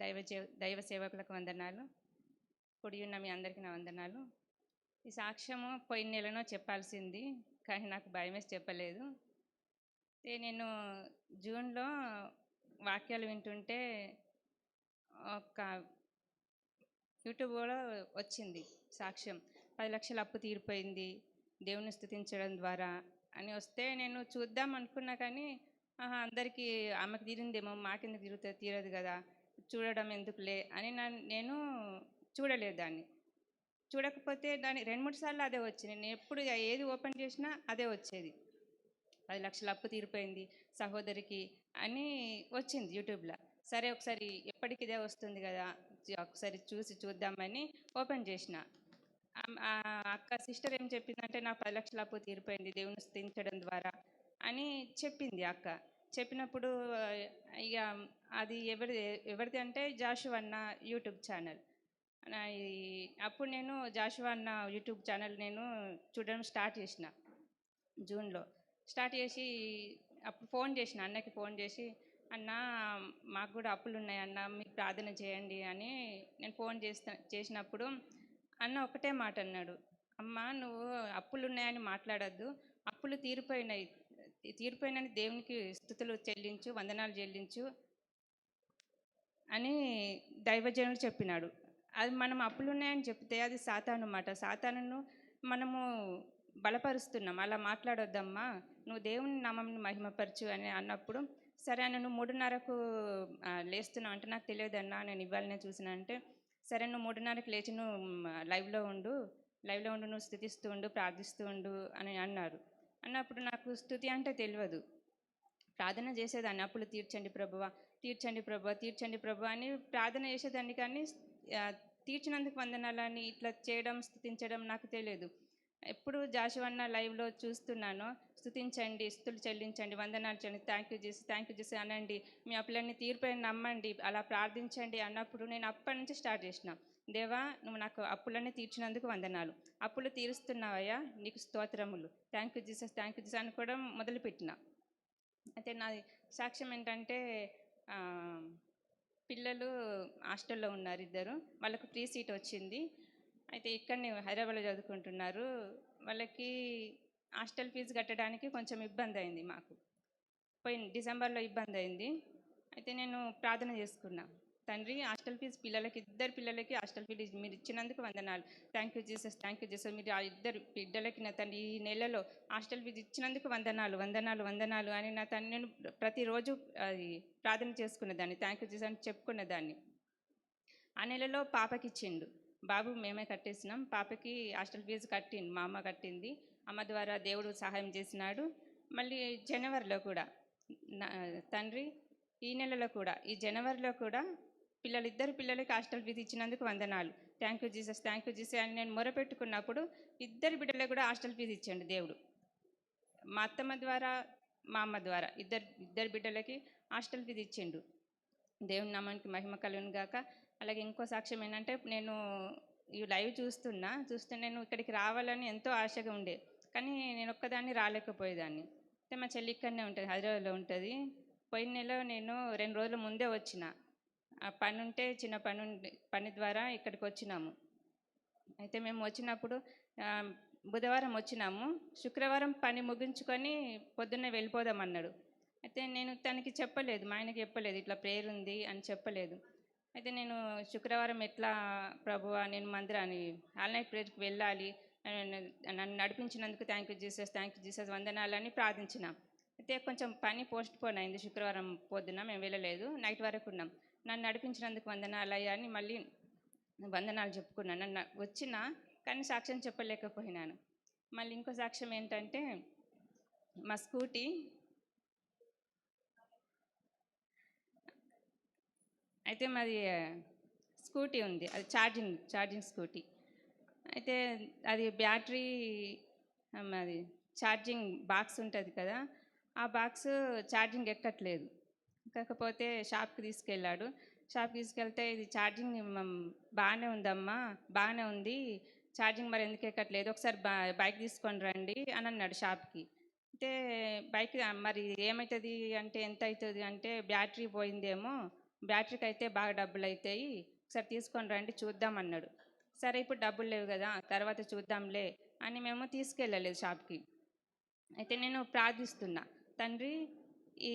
దైవ దైవ సేవకులకు వందనాలు. కుడి ఉన్న మీ అందరికీ నా వందనాలు. ఈ సాక్ష్యము పోయిన నెలనో చెప్పాల్సింది కానీ నాకు భయం చెప్పలేదు. నేను జూన్లో వాక్యాలు వింటుంటే ఒక యూట్యూబ్ కూడా వచ్చింది సాక్ష్యం. పది లక్షల అప్పు తీరిపోయింది దేవుని స్థుతించడం ద్వారా అని వస్తే నేను చూద్దాం అనుకున్నా కానీ ఆహా, అందరికీ ఆమెకు తీరిందేమో మాకెందుకు తీరుతుంది తీరదు కదా. చూడడం ఎందుకులే అని నా- నేను చూడలేదు దాన్ని. చూడకపోతే దాని రెండు మూడు సార్లు అదే వచ్చింది. నేను ఎప్పుడు ఏది ఓపెన్ చేసినా అదే వచ్చేది. పది లక్షల అప్పు తీరిపోయింది సహోదరికి అని వచ్చింది యూట్యూబ్లో. సరే ఒకసారి ఎప్పటికి ఇదే వస్తుంది కదా ఒకసారి చూసి చూద్దామని ఓపెన్ చేసిన. ఆ అక్క సిస్టర్ ఏం చెప్పిందంటే నా పది లక్షల అప్పు తీరిపోయింది దేవుని స్థించడం ద్వారా అని చెప్పింది అక్క. చెప్పినప్పుడు ఇక అది ఎవరి ఎవరిది అంటే జాషు అన్న యూట్యూబ్ ఛానల్. అప్పుడు నేను జాషువా అన్న యూట్యూబ్ ఛానల్ నేను చూడడం స్టార్ట్ చేసిన జూన్లో. స్టార్ట్ చేసి అప్పుడు ఫోన్ చేసిన అన్నకి ఫోన్ చేసి అన్న మాకు కూడా అప్పులు ఉన్నాయి అన్న మీరు ప్రార్థన చేయండి అని నేను ఫోన్ చేస్తా చేసినప్పుడు అన్న ఒకటే మాట అన్నాడు. అమ్మ నువ్వు అప్పులు ఉన్నాయని మాట్లాడద్దు అప్పులు తీరిపోయినాయి తీరిపోయినని దేవునికి స్థుతులు చెల్లించు వందనాలు చెల్లించు అని దైవజనుడు చెప్పినాడు. అది మనం అప్పులు ఉన్నాయని చెప్తే అది సాతాను మాట. సాతానును మనము బలపరుస్తున్నాం. అలా మాట్లాడొద్దమ్మా నువ్వు దేవుని నామంని మహిమపరచు అని అన్నప్పుడు సరే అన్న నువ్వు మూడున్నరకు లేస్తున్నావు అంటే నాకు తెలియదన్నా నేను ఇవ్వాలనే చూసిన అంటే సరే నువ్వు మూడున్నరకు లేచి నువ్వు లైవ్లో ఉండు లైవ్లో ఉండు నువ్వు స్థుతిస్తూ ఉండు ప్రార్థిస్తూ ఉండు అని అన్నారు. అన్నప్పుడు నాకు స్థుతి అంటే తెలియదు ప్రార్థన చేసేదాన్ని అప్పులు తీర్చండి ప్రభువ తీర్చండి ప్రభువ తీర్చండి ప్రభు అని ప్రార్థన చేసేదాన్ని కానీ తీర్చినందుకు వందనాలని ఇట్లా చేయడం స్థుతించడం నాకు తెలియదు ఎప్పుడు జాషువన్న లైవ్లో చూస్తున్నాను స్థుతించండి స్థుతులు చెల్లించండి వందనాలు చెల్లి థ్యాంక్ యూ చేసి థ్యాంక్ యూ చేసి అనండి మీ అప్పులన్నీ తీర్పైన నమ్మండి అలా ప్రార్థించండి అన్నప్పుడు నేను అప్పటి నుంచి స్టార్ట్ చేసిన. దేవా నువ్వు నాకు అప్పులన్నీ తీర్చినందుకు వందనాలు. అప్పులు తీరుస్తున్నావయ్యా నీకు స్తోత్రములు. Thank you Jesus thank you Jesus కూడా మొదలుపెట్టిన. అయితే నాది సాక్ష్యం ఏంటంటే పిల్లలు హాస్టల్లో ఉన్నారు ఇద్దరు. వాళ్ళకు ఫ్రీ సీట్ వచ్చింది. అయితే ఇక్కడనే హైదరాబాద్లో చదువుకుంటున్నారు. వాళ్ళకి హాస్టల్ ఫీజు కట్టడానికి కొంచెం ఇబ్బంది అయింది మాకు. పోయిన డిసెంబర్లో ఇబ్బంది అయింది. అయితే నేను ప్రార్థన చేసుకున్నా. తండ్రి హాస్టల్ ఫీజు పిల్లలకి ఇద్దరు పిల్లలకి హాస్టల్ ఫీజు మీరు ఇచ్చినందుకు వందనాలు. Thank you Jesus thank you Jesus మీరు ఆ ఇద్దరు బిడ్డలకి నా తండ్రి ఈ నెలలో హాస్టల్ ఫీజు ఇచ్చినందుకు వందనాలు వందనాలు వందనాలు అని నా తండ్రి నేను ప్రతిరోజు అది ప్రార్థన చేసుకునేదాన్ని థ్యాంక్ యూ జీసస్ అని చెప్పుకునేదాన్ని ఆ నెలలో పాపకి ఇచ్చిండు. బాబు మేమే కట్టేసినాం. పాపకి హాస్టల్ ఫీజు కట్టింది మా అమ్మ కట్టింది. అమ్మ ద్వారా దేవుడు సహాయం చేసినాడు. మళ్ళీ జనవరిలో కూడా నా- తండ్రి ఈ నెలలో కూడా ఈ జనవరిలో కూడా పిల్లలు ఇద్దరు పిల్లలకి హాస్టల్ ఫీజు ఇచ్చినందుకు వందనాలు. Thank you Jesus thank you Jesus. అని నేను మొరపెట్టుకున్నప్పుడు ఇద్దరు బిడ్డలకు కూడా హాస్టల్ ఫీజు ఇచ్చాడు దేవుడు. మా అత్తమ్మ ద్వారా మా అమ్మ ద్వారా ఇద్దరు ఇద్దరు బిడ్డలకి హాస్టల్ ఫీజు ఇచ్చిండు. దేవుని నామానికి మహిమ కలుగును గాక. అలాగే ఇంకో సాక్ష్యం ఏంటంటే నేను ఈ లైవ్ చూస్తున్నా చూస్తే నేను ఇక్కడికి రావాలని ఎంతో ఆశగా ఉండే. కానీ నేను ఒక్కదాన్ని రాలేకపోయేదాన్ని. అయితే మా చెల్లి ఇక్కడనే ఉంటుంది హైదరాబాద్లో ఉంటుంది. పోయిన నెల నేను రెండు రోజుల ముందే వచ్చిన. ఆ పని ఉంటే చిన్న పని పని ద్వారా ఇక్కడికి వచ్చినాము అయితే మేము వచ్చినప్పుడు బుధవారం వచ్చినాము. శుక్రవారం పని ముగించుకొని పొద్దున్నే వెళ్ళిపోదాం అన్నాడు అయితే నేను తనకి చెప్పలేదు మా ఆయనకి చెప్పలేదు ఇట్లా ప్రేయర్ ఉంది అని చెప్పలేదు. అయితే నేను శుక్రవారం ఎట్లా ప్రభువా నేను మందిరాన్ని ఆల్ నైట్ ప్రేయర్కి వెళ్ళాలి నన్ను- నన్ను నడిపించినందుకు thank you Jesus thank you Jesus వందనాలని ప్రార్థించిన. అయితే కొంచెం పని పోస్ట్ పోన్ అయింది శుక్రవారం పొద్దున మేము వెళ్ళలేదు నైట్ వరకు ఉన్నాం. నన్ను నడిపించినందుకు వందనాలు అయ్యా అని మళ్ళీ వందనాలు చెప్పుకున్నాను. నన్ను వచ్చిన కానీ సాక్ష్యం చెప్పలేకపోయినాను. మళ్ళీ ఇంకో సాక్ష్యం ఏంటంటే మా స్కూటీ అయితే మాది స్కూటీ ఉంది. అది ఛార్జింగ్ ఛార్జింగ్ స్కూటీ. అయితే అది బ్యాటరీ అది ఛార్జింగ్ బాక్స్ ఉంటుంది కదా ఆ బాక్స్ ఛార్జింగ్ ఎక్కట్లేదు. కాకపోతే షాప్కి తీసుకెళ్ళాడు. షాప్కి తీసుకెళ్తే ఇది ఛార్జింగ్ బాగానే ఉందమ్మా బాగానే ఉంది. ఛార్జింగ్ మరి ఎందుకు ఎక్కట్లేదు? ఒకసారి బైక్ తీసుకొని రండి అని అన్నాడు షాప్కి. అయితే బైక్ మరి ఏమవుతుంది అంటే ఎంత అవుతుంది అంటే బ్యాటరీ పోయిందేమో బ్యాటరీకి అయితే బాగా డబ్బులు అవుతాయి ఒకసారి తీసుకొని రండి చూద్దాం అన్నాడు. సరే ఇప్పుడు డబ్బులు లేవు కదా తర్వాత చూద్దాంలే అని మేము తీసుకెళ్ళలేదు షాప్కి. అయితే నేను ప్రార్థిస్తున్నా తండ్రి ఈ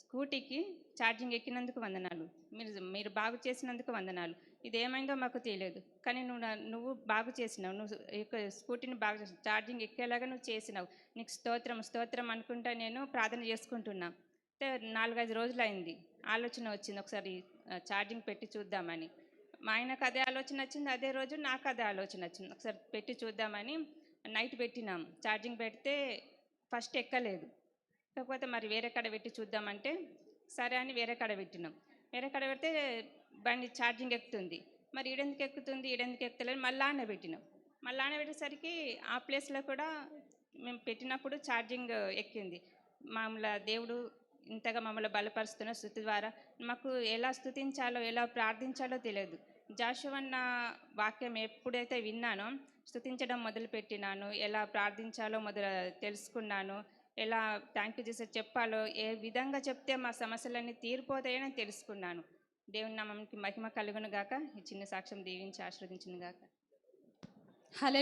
స్కూటీకి ఛార్జింగ్ ఎక్కినందుకు వందనాలు. మీరు మీరు బాగు చేసినందుకు వందనాలు. ఇది ఏమైందో మాకు తెలియదు. కానీ నువ్వు నువ్వు బాగు చేసినావు. నువ్వు స్కూటీని బాగు ఛార్జింగ్ ఎక్కేలాగా నువ్వు చేసినావు. నీకు స్తోత్రం స్తోత్రం అనుకుంటా నేను ప్రార్థన చేసుకుంటున్నా. నాలుగైదు రోజులు అయింది ఆలోచన వచ్చింది. ఒకసారి ఛార్జింగ్ పెట్టి చూద్దామని. మా ఆయనకు అదే ఆలోచన వచ్చింది. అదే రోజు నాకు అదే ఆలోచన వచ్చింది. ఒకసారి పెట్టి చూద్దామని నైట్ పెట్టినాం. ఛార్జింగ్ పెడితే ఫస్ట్ ఎక్కలేదు. కాకపోతే మరి వేరే కాడ పెట్టి చూద్దామంటే సరే అని వేరే కాడ పెట్టినాం. వేరే కాడ పెడితే బండి ఛార్జింగ్ ఎక్కుతుంది. మరి ఈడెందుకు ఎక్కుతుంది? ఈడెందుకు ఎక్కుతలేదు మళ్ళీ ఆన పెట్టినాం. మళ్ళీ ఆన పెట్టేసరికి ఆ ప్లేస్లో కూడా మేము పెట్టినప్పుడు ఛార్జింగ్ ఎక్కింది. మామూలు దేవుడు ఇంతగా మమ్మల్ని బలపరుస్తున్న స్థుతి ద్వారా మాకు ఎలా స్థుతించాలో ఎలా ప్రార్థించాలో తెలియదు. జాషువన్న వాక్యం ఎప్పుడైతే విన్నానో స్థుతించడం మొదలుపెట్టినాను ఎలా ప్రార్థించాలో మొదలు తెలుసుకున్నాను ఎలా థ్యాంక్ యూ చేసే చెప్పాలో ఏ విధంగా చెప్తే మా సమస్యలన్నీ తీరిపోతాయని తెలుసుకున్నాను. దేవుని నామంకి మహిమ కలుగును గాక. ఈ చిన్న సాక్ష్యం దీవించి ఆశీర్వదించును గాక. హలో